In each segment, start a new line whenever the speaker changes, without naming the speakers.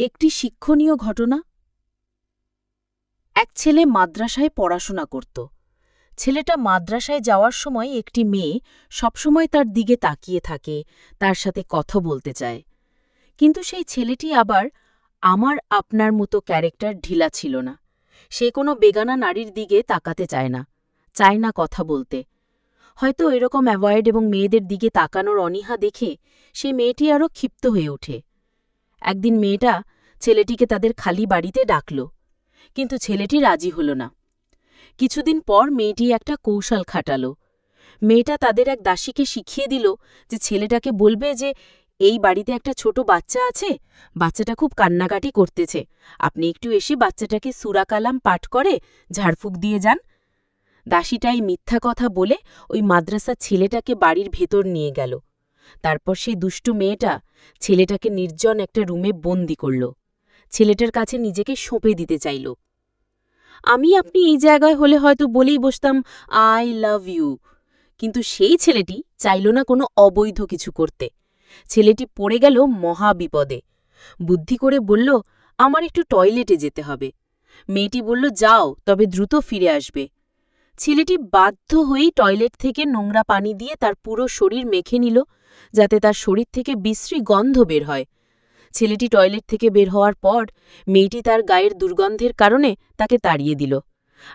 একটি শিক্ষণীয় ঘটনা? এক ছেলে মাদ্রাসায় পড়াশোনা করত। ছেলেটা মাদ্রাসায় যাওয়ার সময় একটি মেয়ে সবসময় তার দিকে তাকিয়ে থাকে, তার সাথে কথা বলতে চায়। কিন্তু সেই ছেলেটি আবার আমার আপনার মতো ক্যারেক্টার ঢিলা ছিল না। সে কোনো বেগানা নারীর দিকে তাকাতে চায় না চায় না কথা বলতে। হয়তো এরকম অ্যাভয়েড এবং মেয়েদের দিকে তাকানোর অনীহা দেখে সে মেয়েটি আরও ক্ষিপ্ত হয়ে ওঠে। একদিন মেয়েটা ছেলেটিকে তাদের খালি বাড়িতে ডাকল, কিন্তু ছেলেটি রাজি হল না। কিছুদিন পর মেয়েটি একটা কৌশল খাটাল। মেয়েটা তাদের এক দাসীকে শিখিয়ে দিল যে ছেলেটাকে বলবে যে, এই বাড়িতে একটা ছোট বাচ্চা আছে, বাচ্চাটা খুব কান্নাকাটি করতেছে। আপনি একটু এসে বাচ্চাটাকে সুরাকালাম পাঠ করে ঝাড়ফুঁক দিয়ে যান। দাসীটাই মিথ্যা কথা বলে ওই মাদ্রাসার ছেলেটাকে বাড়ির ভেতর নিয়ে গেল। তারপর সেই দুষ্টু মেয়েটা ছেলেটাকে নির্জন একটা রুমে বন্দি করল। ছেলেটার কাছে নিজেকে সঁপে দিতে চাইল। আমি আপনি এই জায়গায় হলে হয়তো বলেই বসতাম, আই লাভ ইউ। কিন্তু সেই ছেলেটি চাইল না কোনো অবৈধ কিছু করতে। ছেলেটি পড়ে গেল মহা বিপদে বুদ্ধি করে বলল, আমার একটু টয়লেটে যেতে হবে। মেয়েটি বলল, যাও, তবে দ্রুত ফিরে আসবে। ছেলেটি বাধ্য হয়েই টয়লেট থেকে নোংরা পানি দিয়ে তার পুরো শরীর মেখে নিল, যাতে তার শরীর থেকে বিশ্রী গন্ধ বের হয়। ছেলেটি টয়লেট থেকে বের হওয়ার পর মেয়েটি তার গায়ের দুর্গন্ধের কারণে তাকে তাড়িয়ে দিল।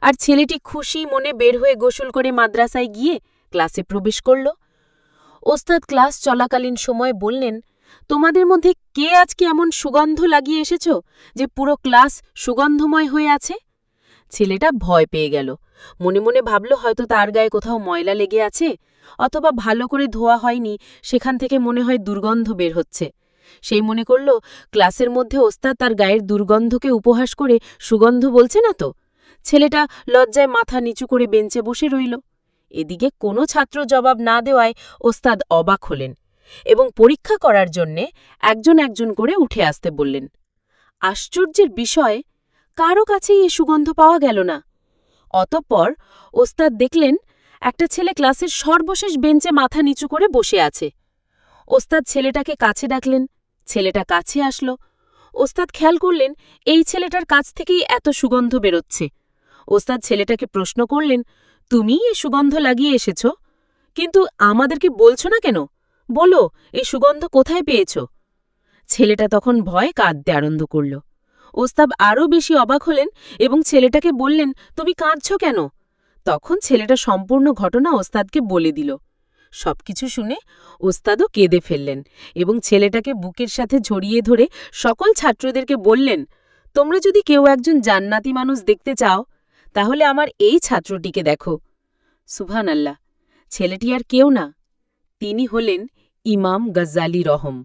আর ছেলেটি খুশি মনে বের হয়ে গোসল করে মাদ্রাসায় গিয়ে ক্লাসে প্রবেশ করল। ওস্তাদ ক্লাস চলাকালীন সময় বললেন, তোমাদের মধ্যে কে আজকে এমন সুগন্ধ লাগিয়ে এসেছ যে পুরো ক্লাস সুগন্ধময় হয়ে আছে? ছেলেটা ভয় পেয়ে গেল। মনে মনে ভাবল হয়তো তার গায়ে কোথাও ময়লা লেগে আছে, অথবা ভালো করে ধোয়া হয়নি, সেখান থেকে মনে হয় দুর্গন্ধ বের হচ্ছে। সেই মনে করল, ক্লাসের মধ্যে ওস্তাদ তার গায়ের দুর্গন্ধকে উপহাস করে সুগন্ধ বলছে না তো? ছেলেটা লজ্জায় মাথা নিচু করে বেঞ্চে বসে রইল। এদিকে কোনো ছাত্র জবাব না দেওয়ায় ওস্তাদ অবাক হলেন এবং পরীক্ষা করার জন্যে একজন একজন করে উঠে আসতে বললেন। আশ্চর্যের বিষয় কারও কাছেই এ সুগন্ধ পাওয়া গেল না। অতঃপর ওস্তাদ দেখলেন, একটা ছেলে ক্লাসের সর্বশেষ বেঞ্চে মাথা নিচু করে বসে আছে। ওস্তাদ ছেলেটাকে কাছে ডাকলেন, ছেলেটা কাছে আসলো। ওস্তাদ খেয়াল করলেন, এই ছেলেটার কাছ থেকেই এত সুগন্ধ বেরোচ্ছে। ওস্তাদ ছেলেটাকে প্রশ্ন করলেন, তুমি এ সুগন্ধ লাগিয়ে এসেছ? কিন্তু আমাদেরকে বলছো না কেন? বলো এই সুগন্ধ কোথায় পেয়েছ? ছেলেটা তখন ভয়ে কাঁদতে আরম্ভ করল। ওস্তাব আরও বেশি অবাক হলেন এবং ছেলেটাকে বললেন, তুমি কাঁদছ কেন? তখন ছেলেটা সম্পূর্ণ ঘটনা ওস্তাদকে বলে দিল। সবকিছু শুনে ওস্তাদও কেঁদে ফেললেন এবং ছেলেটাকে বুকের সাথে জড়িয়ে ধরে সকল ছাত্রদেরকে বললেন, তোমরা যদি কেউ একজন জান্নাতি মানুষ দেখতে চাও, তাহলে আমার এই ছাত্রটিকে দেখো। সুভান আল্লাহ ছেলেটি আর কেউ না। তিনি হলেন ইমাম গজ্জালি রহম।